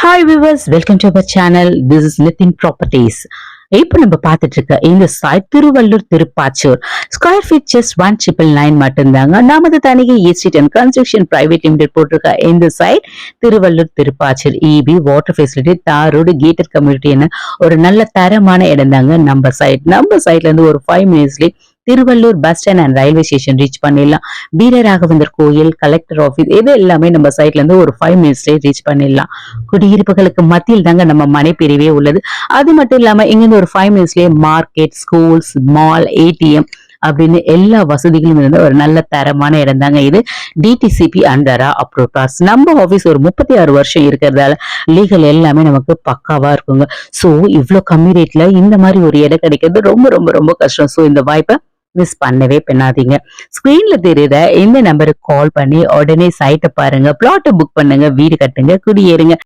Hi viewers welcome to our channel this is Lithin properties இப்போ நம்ம பார்த்துட்டு இருக்க இந்த site Tiruvallur Tiruppachur. Square feet just one triple nine மட்டும்தாங்க. நமது Thanigai estate and construction private limited போட்டிருக்க இந்த site Tiruvallur Tiruppachur. EB water facility tar road gated கம்யூனிட்டின்னு ஒரு நல்ல தரமான இடம் தாங்க நம்ம சைட் நம்ம சைட்ல இருந்து ஒரு five மினிட்ஸ்லேயே Tiruvallur bus stand and railway station reach பண்ணிடலாம். வீரராகவந்தர் கோயில் கலெக்டர் ஆஃபீஸ் இது எல்லாமே நம்ம சைட்ல இருந்து ஒரு ஃபைவ் மினிட்ஸ்லேயே ரீச் பண்ணிடலாம். குடியிருப்புகளுக்கு மத்தியில் தாங்க நம்ம மனைப்பிரிவே உள்ளது. அது மட்டும் இல்லாம இங்கிருந்து ஒரு ஃபைவ் மினிட்ஸ்லயே மார்க்கெட் ஸ்கூல்ஸ் மால் ஏடிஎம் அப்படின்னு எல்லா வசதிகளும் இருந்த ஒரு நல்ல தரமான இடம் தாங்க இது. டிடிசிபி அண்டரா அப்ரூவ் பாஸ் நம்ம ஆஃபீஸ் ஒரு முப்பத்தி ஆறு வருஷம் இருக்கிறதால லீகல் எல்லாமே நமக்கு பக்காவா இருக்குங்க. ஸோ இவ்வளோ கம்மி ரேட்ல இந்த மாதிரி ஒரு இடம் கிடைக்கிறது ரொம்ப ரொம்ப ரொம்ப கஷ்டம். ஸோ இந்த வாய்ப்பை மிஸ் பண்ணவே பண்ணாதீங்க. ஸ்க்ரீன்ல தெரியுற இந்த நம்பருக்கு கால் பண்ணி உடனே சைட்டை பாருங்க. பிளாட்டை புக் பண்ணுங்க. வீடு கட்டுங்க. குடியேறுங்க.